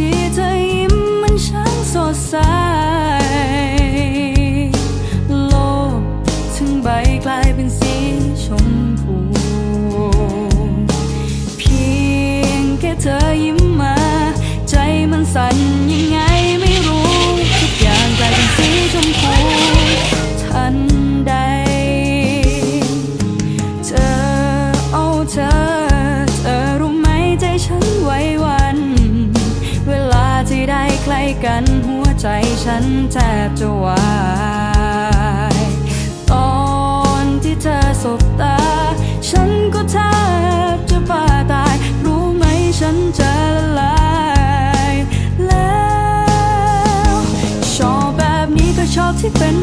ที่เธอยิ้มมันช่างสดใส โลกถึงใบกลายเป็นสีชมพู เพียงแค่เธอยิ้มมา ใจมันสั่น ใกล้กันหัวใจฉันแทบจะวายตอนที่เธอสบตา ฉันก็แทบจะบ้าตาย รู้ไหมฉันจะละลายแล้วชอบแบบนี้ก็ชอบที่เป็น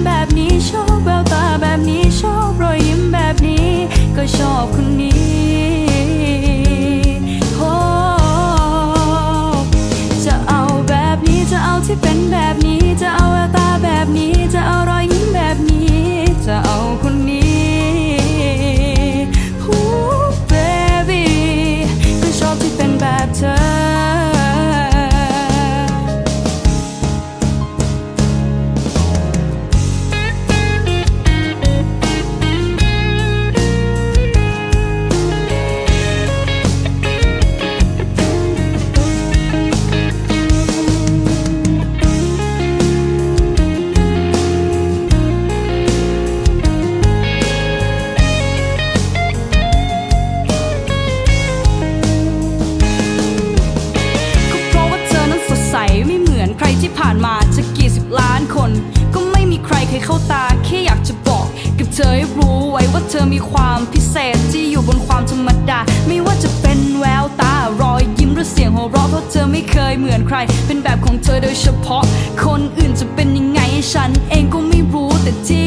ธอมีความพิเศษที่อยู่บนความธรรมดา ไม่ว่าจะเป็นแววตารอยยิ้มหรือเสียงหัวเราะเพราะเธอไม่เคยเหมือนใคร เป็นแบบของเธอโดยเฉพาะ คนอื่นจะเป็นยังไงฉันเองก็ไม่รู้แต่ที่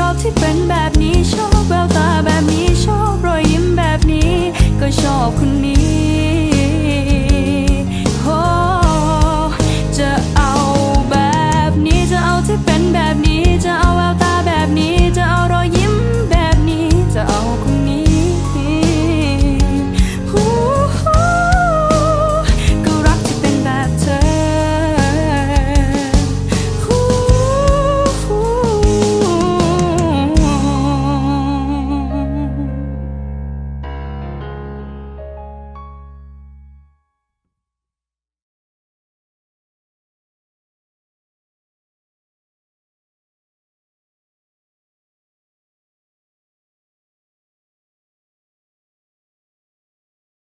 ชอบที่เป็นแบบนี้ ชอบแววตาแบบนี้ ชอบรอยยิ้มแบบนี้ ก็ชอบคน